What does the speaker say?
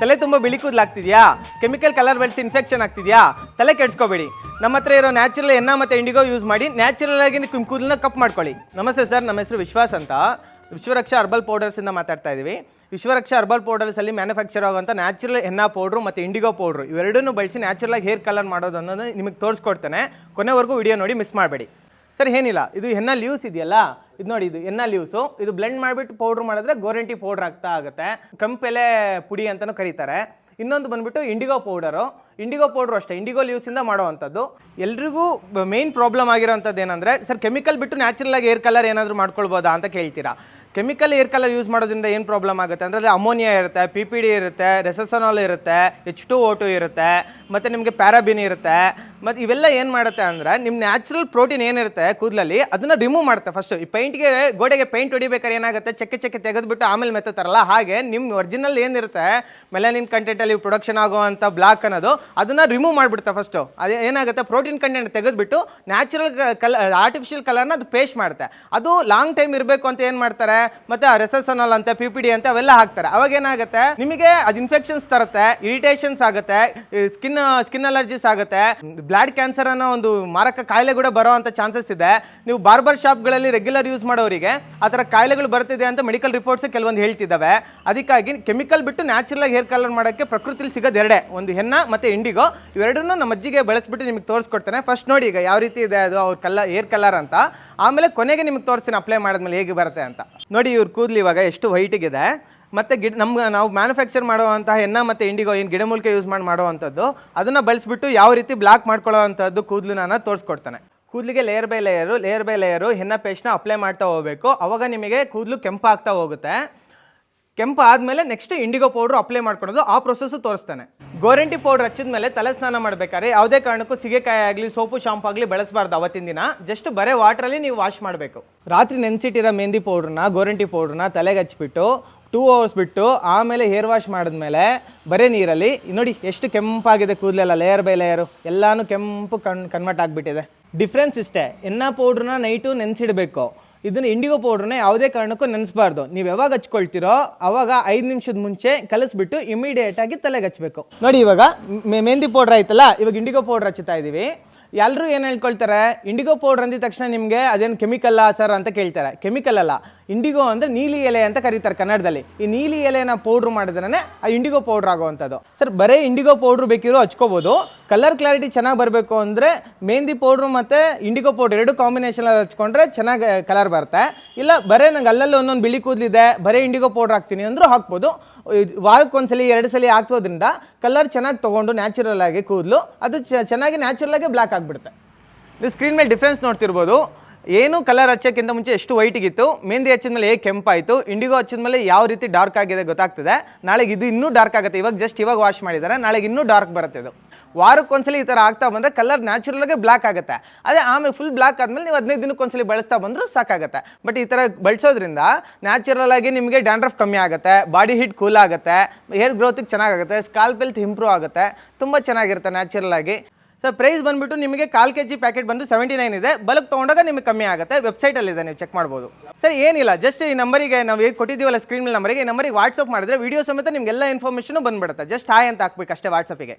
ತಲೆ ತುಂಬ ಬಿಳಿ ಕೂದಲಾಗ್ತಿದ್ಯಾ? ಕೆಮಿಕಲ್ ಕಲರ್ ಬೆಳೆಸಿ ಇನ್ಫೆಕ್ಷನ್ ಆಗ್ತಿದೆಯಾ? ತಲೆ ಕೆಡ್ಸ್ಕೋಬೇಡಿ. ನಮ್ಮ ಹತ್ರ ಇರೋ ನ್ಯಾಚುರಲ್ ಎನ್ನ ಮತ್ತು ಇಂಡಿಗೋ ಯೂಸ್ ಮಾಡಿ ನ್ಯಾಚುರಲ್ ಆಗಿ ನಿಮ್ಮ ಕೂದಲನ್ನ ಕಪ್ ಮಾಡ್ಕೊಳ್ಳಿ. ನಮಸ್ತೆ ಸರ್ ನಮ್ಮ ಹೆಸರು ವಿಶ್ವಾಸ್ ಅಂತ. ವಿಶ್ವರಕ್ಷಾ ಅರ್ಬಲ್ ಪೌಡರ್ಸಿಂದ ಮಾತಾಡ್ತಾ ಇದ್ದೀವಿ ವಿಶ್ವರಕ್ಷಾ ಅರ್ಬಲ್ ಪೌಡರ್ಸಲ್ಲಿ ಮ್ಯಾನುಫ್ಯಾಕ್ಚರ್ ಆಗುವಂಥ ನ್ಯಾಚುರಲ್ ಎನ್ನ ಪೌಡ್ರು ಮತ್ತು ಇಂಡಿಗೋ ಪೌಡ್ರು ಇವೆರಡನ್ನೂ ಬಳಸಿ ನ್ಯಾಚುರಲ್ ಆಗಿ ಹೇರ್ ಕಲರ್ ಮಾಡೋದು ಅನ್ನೋದು ನಿಮಗೆ ತೋರಿಸ್ಕೊಡ್ತೇನೆ. ಕೊನೆವರೆಗೂ ವಿಡಿಯೋ ನೋಡಿ ಮಿಸ್ ಮಾಡಬೇಡಿ. ಸರ್, ಏನಿಲ್ಲ. ಇದು ಹೆನ್ನ ಲೀವ್ಸ್ ಇದೆಯಲ್ಲ? ಇದು ನೋಡಿ, ಇದು ಎನ್ನ ಲೀವ್ಸು. ಇದು ಬ್ಲೆಂಡ್ ಮಾಡಿಬಿಟ್ಟು ಪೌಡ್ರ್ ಮಾಡಿದ್ರೆ ಗೋರೆಂಟಿ ಪೌಡ್ರ್ ಆಗ್ತಾ ಆಗುತ್ತೆ. ಕಂಪೆಲೆ ಪುಡಿ ಅಂತಲೂ ಕರೀತಾರೆ. ಇನ್ನೊಂದು ಬಂದ್ಬಿಟ್ಟು ಇಂಡಿಗೋ ಪೌಡರು ಇಂಡಿಗೋ ಪೌಡ್ರು ಅಷ್ಟೇ. ಇಂಡಿಗೋ ಲೀವ್ಸಿಂದ ಮಾಡುವಂಥದ್ದು ಎಲ್ರಿಗೂ ಮೇನ್ ಪ್ರಾಬ್ಲಮ್ ಆಗಿರೋಂಥದ್ದು ಏನಂದರೆ ಸರ್ ಕೆಮಿಕಲ್ ಬಿಟ್ಟು ನ್ಯಾಚುರಲ್ ಆಗಿ ಏರ್ ಕಲರ್ ಏನಾದರೂ ಮಾಡ್ಕೊಳ್ಬೋದಾ ಅಂತ ಕೇಳ್ತೀರಾ? ಕೆಮಿಕಲ್ ಏರ್ ಕಲರ್ ಯೂಸ್ ಮಾಡೋದ್ರಿಂದ ಏನು ಪ್ರಾಬ್ಲಮ್ ಆಗುತ್ತೆ? ಅಂದರೆ ಅಮೋನಿಯಾ ಇರುತ್ತೆ ಪಿ ಪಿ ಡಿ ಇರುತ್ತೆ ರೆಸಸನಾಲ್ ಇರುತ್ತೆ ಎಚ್ ಟು ಓ ಟು ಇರುತ್ತೆ, ಮತ್ತು ನಿಮಗೆ ಪ್ಯಾರಾಬಿನ್ ಇರುತ್ತೆ. ಮತ್ತು ಇವೆಲ್ಲ ಏನು ಮಾಡುತ್ತೆ ಅಂದರೆ ನಿಮ್ಮ ನ್ಯಾಚುರಲ್ ಪ್ರೋಟೀನ್ ಏನಿರುತ್ತೆ ಕೂದಲಲ್ಲಿ, ಅದನ್ನು ರಿಮೂವ್ ಮಾಡುತ್ತೆ ಫಸ್ಟು ಈ ಪೈಂಟ್ಗೆ ಗೋಡೆಗೆ ಪೈಂಟ್ ಹೊಡಿಬೇಕಾದ್ರೆ ಏನಾಗುತ್ತೆ? ಚೆಕ್ಕೆ ಚೆಕ್ಕೆ ತೆಗೆದುಬಿಟ್ಟು ಆಮೇಲೆ ಮೆತ್ತತಾರಲ್ಲ ಹಾಗೆ ನಿಮ್ಮ ಒರಿಜಿನಲ್ ಏನಿರುತ್ತೆ ಮೆಲನಿನ್ ಕಂಟೆಂಟಲ್ಲಿ ಪ್ರೊಡಕ್ಷನ್ ಆಗುವಂಥ ಬ್ಲಾಕ್ ಅನ್ನೋದು, ಅದನ್ನು ರಿಮೂವ್ ಮಾಡಿಬಿಡುತ್ತೆ ಫಸ್ಟು ಅದು ಏನಾಗುತ್ತೆ? ಪ್ರೋಟೀನ್ ಕಂಟೆಂಟ್ ತೆಗೆದುಬಿಟ್ಟು ನ್ಯಾಚುರಲ್ ಕಲ ಆರ್ಟಿಫಿಷಿಯಲ್ ಕಲರ್ನ ಅದು ಪೇಸ್ಟ್ ಮಾಡುತ್ತೆ. ಅದು ಲಾಂಗ್ ಟೈಮ್ ಇರಬೇಕು ಅಂತ ಏನು ಮಾಡ್ತಾರೆ? ಮತ್ತೆ ರೆಸಸನಲ್ ಅಂತ ಪಿ ಪಿ ಡಿ ಅಂತ ಅವೆಲ್ಲ ಹಾಕ್ತಾರೆ. ಅವಾಗ ಏನಾಗುತ್ತೆ? ನಿಮಗೆ ಅದು ಇನ್ಫೆಕ್ಷನ್ಸ್ ತರುತ್ತೆ ಇರಿಟೇಷನ್ಸ್ ಆಗುತ್ತೆ ಸ್ಕಿನ್ ಸ್ಕಿನ್ ಅಲರ್ಜೀಸ್ ಆಗುತ್ತೆ. ಬ್ಲಾಡ್ ಕ್ಯಾನ್ಸರ್ ಅನ್ನೋ ಒಂದು ಮಾರಕ ಕಾಯಿಲೆ ಕೂಡ ಬರೋ ಅಂತ ಚಾನ್ಸಸ್ ಇದೆ. ನೀವು ಬಾರ್ಬರ್ ಶಾಪ್ಗಳಲ್ಲಿ ರೆಗ್ಯುಲರ್ ಯೂಸ್ ಮಾಡೋರಿಗೆ ಆ ಥರ ಕಾಯಿಲೆಗಳು ಬರ್ತಿದೆ ಅಂತ ಮೆಡಿಕಲ್ ರಿಪೋರ್ಟ್ಸ್ ಕೆಲವೊಂದು ಹೇಳ್ತಿದ್ದಾವೆ. ಅದಕ್ಕಾಗಿ ಕೆಮಿಕಲ್ ಬಿಟ್ಟು ನ್ಯಾಚುರಲ್ ಆಗಿ ಹೇರ್ ಕಲರ್ ಮಾಡೋಕ್ಕೆ ಪ್ರಕೃತಿಲಿ ಸಿಗೋದು ಎರಡೇ. ಒಂದು ಹೆನ್ನ ಮತ್ತೆ ಇಂಡಿಗೋ. ಇವೆರಡನ್ನೂ ನಮ್ಮ ಅಜ್ಜಿಗೆ ಬೆಳೆಸ್ಬಿಟ್ಟು ನಿಮಗೆ ತೋರಿಸ್ಕೊಡ್ತೇನೆ. ಫಸ್ಟ್ ನೋಡಿ ಈಗ ಯಾವ ರೀತಿ ಇದೆ ಅದು ಅವ್ರ ಕಲ್ಲ ಏರ್ ಕಲರ್ ಅಂತ. ಆಮೇಲೆ ಕೊನೆಗೆ ನಿಮಗೆ ತೋರಿಸ್ತೀನಿ ಅಪ್ಲೈ ಮಾಡಿದ್ಮೇಲೆ ಹೇಗೆ ಬರುತ್ತೆ ಅಂತ. ನೋಡಿ ಇವ್ರ ಕೂದಲು ಇವಾಗ ಎಷ್ಟು ವೈಟಿಗಿದೆ ಮತ್ತು ಗಿಡ ನಮ್ಮ ನಾವು ಮ್ಯಾನುಫ್ಯಾಕ್ಚರ್ ಮಾಡುವಂತಹ ಎನ್ನ ಮತ್ತು ಇಂಡಿಗೋ ಏನು ಗಿಡಮೂಲಿಕೆ ಯೂಸ್ ಮಾಡಿ ಮಾಡುವಂಥದ್ದು, ಅದನ್ನು ಬಳಸಿಬಿಟ್ಟು ಯಾವ ರೀತಿ ಬ್ಲಾಕ್ ಮಾಡ್ಕೊಳ್ಳೋವಂಥದ್ದು ಕೂದಲು ನಾನು ತೋರಿಸ್ಕೊಡ್ತಾನೆ. ಕೂದಲಿಗೆ layer by layer layer by layer henna ಪೇಸ್ಟ್ನ apply ಮಾಡ್ತಾ ಹೋಗಬೇಕು. ಅವಾಗ ನಿಮಗೆ ಕೂದಲು ಕೆಂಪಾಗ್ತಾ ಹೋಗುತ್ತೆ. ಕೆಂಪು ಆದಮೇಲೆ ನೆಕ್ಸ್ಟ್ ಇಂಡಿಗೋ ಪೌಡ್ರು ಅಪ್ಲೈ ಮಾಡ್ಕೊಳೋದು ಆ ಪ್ರೊಸೆಸ್ಸು ತೋರಿಸ್ತಾನೆ. ಗೋರಂಟಿ ಪೌಡರ್ ಹಚ್ಚಿದ ಮೇಲೆ ತಲೆ ಸ್ನಾನ ಮಾಡಬೇಕಾದ್ರೆ ಯಾವುದೇ ಕಾರಣಕ್ಕೂ ಸಿಗೆಕಾಯಿ ಆಗಲಿ, ಸೋಪು, ಶಾಂಪು ಆಗಲಿ ಬಳಸಬಾರ್ದು ಅವತ್ತಿನ ದಿನ. ಜಸ್ಟ್ ಬರೇ ವಾಟ್ರಲ್ಲಿ ನೀವು ವಾಶ್ ಮಾಡಬೇಕು. ರಾತ್ರಿ ನೆನೆಸಿಟ್ಟಿರೋ ಮೆಹಂದಿ ಪೌಡ್ರನ್ನ, ಗೋರಂಟಿ ಪೌಡ್ರನ್ನ ತಲೆಗೆ ಹಚ್ಬಿಟ್ಟು ಟೂ ಅವರ್ಸ್ ಬಿಟ್ಟು ಆಮೇಲೆ ಹೇರ್ ವಾಶ್ ಮಾಡಿದ್ಮೇಲೆ ಬರೇ ನೀರಲ್ಲಿ ನೋಡಿ ಎಷ್ಟು ಕೆಂಪಾಗಿದೆ ಕೂದಲೆಲ್ಲ ಲೇಯರ್ ಬೈ ಲೇಯರು ಎಲ್ಲಾನು ಕೆಂಪು ಕಣ್ ಕನ್ವರ್ಟ್ ಆಗಿಬಿಟ್ಟಿದೆ ಡಿಫ್ರೆನ್ಸ್ ಇಷ್ಟೇ. ಎನ್ನ ಪೌಡ್ರನ್ನ ನೈಟು ನೆನೆಸಿಡಬೇಕು. ಇದನ್ನ ಇಂಡಿಗೋ ಪೌಡ್ರನ್ನ ಯಾವುದೇ ಕಾರಣಕ್ಕೂ ನೆನೆಸಬಾರ್ದು. ನೀವು ಯಾವಾಗ ಹಚ್ಕೊಳ್ತೀರೋ ಅವಾಗ ಐದು ನಿಮಿಷದ ಮುಂಚೆ ಕಲಿಸ್ಬಿಟ್ಟು ಇಮಿಡಿಯೇಟಾಗಿ ತಲೆಗೆ ಹಚ್ಬೇಕು. ನೋಡಿ ಇವಾಗ ಮೆಹಂದಿ ಪೌಡ್ರ್ ಆಯ್ತಲ್ಲ? ಇವಾಗ ಇಂಡಿಗೋ ಪೌಡ್ರ್ ಹಚ್ಚುತ್ತಾ ಇದೀವಿ. ಎಲ್ಲರೂ ಏನು ಹೇಳ್ಕೊಳ್ತಾರೆ? ಇಂಡಿಗೋ ಪೌಡ್ರ್ ಅಂದಿದ ತಕ್ಷಣ ನಿಮಗೆ ಅದೇನು ಕೆಮಿಕಲ್ಲ ಸರ್ ಅಂತ ಕೇಳ್ತಾರೆ. ಕೆಮಿಕಲ್ ಅಲ್ಲ. ಇಂಡಿಗೋ ಅಂದರೆ ನೀಲಿ ಎಲೆ ಅಂತ ಕರೀತಾರೆ ಕನ್ನಡದಲ್ಲಿ. ಈ ನೀಲಿ ಎಲೆನ ಪೌಡ್ರ್ ಮಾಡಿದ್ರೆ ಆ ಇಂಡಿಗೋ ಪೌಡ್ರ್ ಆಗುವಂಥದ್ದು. ಸರ್ ಬರೀ ಇಂಡಿಗೋ ಪೌಡ್ರ್ ಬೇಕಿರೋ ಹಚ್ಕೋಬೋದು. ಕಲರ್ ಕ್ಲಾರಿಟಿ ಚೆನ್ನಾಗಿ ಬರಬೇಕು ಅಂದರೆ ಮೆಹಂದಿ ಪೌಡ್ರು ಮತ್ತು ಇಂಡಿಗೋ ಪೌಡ್ರ್ ಎರಡು ಕಾಂಬಿನೇಷನಲ್ಲಿ ಹಚ್ಕೊಂಡ್ರೆ ಚೆನ್ನಾಗಿ ಕಲರ್ ಬರುತ್ತೆ. ಇಲ್ಲ, ಬರೀ ನಂಗೆ ಅಲ್ಲಲ್ಲಿ ಒಂದೊಂದು ಬಿಳಿ ಕೂದಲಿದೆ, ಬರೀ ಇಂಡಿಗೋ ಪೌಡ್ರ್ ಹಾಕ್ತೀನಿ ಅಂದರೂ ಹಾಕ್ಬೋದು. ವಾರಕ್ಕೊಂದ್ಸಲಿ ಎರಡು ಸಲ ಹಾಕ್ಸೋದ್ರಿಂದ ಕಲರ್ ಚೆನ್ನಾಗಿ ತೊಗೊಂಡು ನ್ಯಾಚುರಲ್ ಆಗಿ ಕೂದಲು. ಅದು ಚೆನ್ನಾಗಿ ನ್ಯಾಚುರಲ್ ಆಗಿ ಬ್ಲ್ಯಾಕ್ ಆಗಿಬಿಡುತ್ತೆ. ನೀವು ಸ್ಕ್ರೀನ್ ಮೇಲೆ ಡಿಫ್ರೆನ್ಸ್ ನೋಡ್ತಿರ್ಬೋದು. ಏನು ಕಲರ್ ಹಚ್ಚೋಕ್ಕಿಂತ ಮುಂಚೆ ಎಷ್ಟು ವೈಟಿಗಿತ್ತು ಮೆಹಂದಿ ಹಚ್ಚಿದ ಮೇಲೆ ಹೇಗೆ ಕೆಂಪಾಯಿತು ಇಂಡಿಗೋ ಹಚ್ಚಿದ ಮೇಲೆ ಯಾವ ರೀತಿ ಡಾರ್ಕ್ ಆಗಿದೆ ಗೊತ್ತಾಗ್ತದೆ. ನಾಳೆಗೆ ಇದು ಇನ್ನೂ ಡಾರ್ಕ್ ಆಗುತ್ತೆ. ಇವಾಗ ಜಸ್ಟ್ ಇವಾಗ ವಾಶ್ ಮಾಡಿದ್ದಾರೆ. ನಾಳೆಗೆ ಇನ್ನೂ ಡಾರ್ಕ್ ಬರುತ್ತೆ ಇದು. ವಾರಕ್ಕೊಂದ್ಸಲಿ ಈ ಥರ ಆಗ್ತಾ ಬಂದರೆ ಕಲರ್ ನ್ಯಾಚುರಲ್ ಆಗಿ ಬ್ಲ್ಯಾಕ್ ಆಗುತ್ತೆ. ಅದೇ ಆಮೇಲೆ ಫುಲ್ ಬ್ಲ್ಯಾಕ್ ಆದಮೇಲೆ ನೀವು ಹದಿನೈದು ದಿನಕ್ಕೊಂದ್ಸಲಿ ಬಳಸ್ತಾ ಬಂದರೂ ಸಾಕಾಗುತ್ತೆ. ಬಟ್ ಈ ಥರ ಬಳಸೋದ್ರಿಂದ ನ್ಯಾಚುರಲ್ ಆಗಿ ನಿಮಗೆ ಡ್ಯಾಂಡ್ರಫ್ ಕಮ್ಮಿ ಆಗುತ್ತೆ ಬಾಡಿ ಹೀಟ್ ಕೂಲ್ ಆಗುತ್ತೆ ಹೇರ್ ಗ್ರೋತಿಗೆ ಚೆನ್ನಾಗಾಗುತ್ತೆ ಸ್ಕಾಲ್ಪ್ ಹೆಲ್ತ್ ಇಂಪ್ರೂವ್ ಆಗುತ್ತೆ. ತುಂಬ ಚೆನ್ನಾಗಿರುತ್ತೆ ನ್ಯಾಚುರಲ್ ಆಗಿ. ಸರ್ ಪ್ರೈಸ್ ಬಂದ್ಬಿಟ್ಟು ನಿಮಗೆ ಕಾಲು ಕೆ ಜಿ ಪ್ಯಾಕೆಟ್ ಬಂದು ಸೆವೆಂಟಿ ನೈನ್ ಇದೆ. ಬಲ್ಕ್ ತೊಗೊಂಡಾಗ ನಿಮಗೆ ಕಮ್ಮಿ ಆಗುತ್ತೆ. ವೆಬ್ಸೈಟಲ್ಲಿದೆ ನೀವು ಚೆಕ್ ಮಾಡ್ಬೋದು. ಸರ್, ಏನಿಲ್ಲ ಜಸ್ಟ್ ಈ ನಂಬರಿಗೆ ನಾವು ಏನು ಕೊಟ್ಟಿದ್ದೀವಲ್ಲ ಸ್ಕ್ರೀನ್ ಮೇಲೆ ನಂಬರಿಗೆ ನಂಬರಿಗೆ ವಾಟ್ಸಪ್ ಮಾಡಿದ್ರೆ ವೀಡಿಯೋ ಸಮೇತ ನಿಮಗೆಲ್ಲ ಇನ್ಫಾರ್ಮೇಷನು ಬಂದ್ಬಿಡುತ್ತೆ. ಜಸ್ಟ್ ಹಾಯ್ ಅಂತ ಹಾಕ್ಬೇಕು ಅಷ್ಟೇ ವಾಟ್ಸಪ್ಪಿಗೆ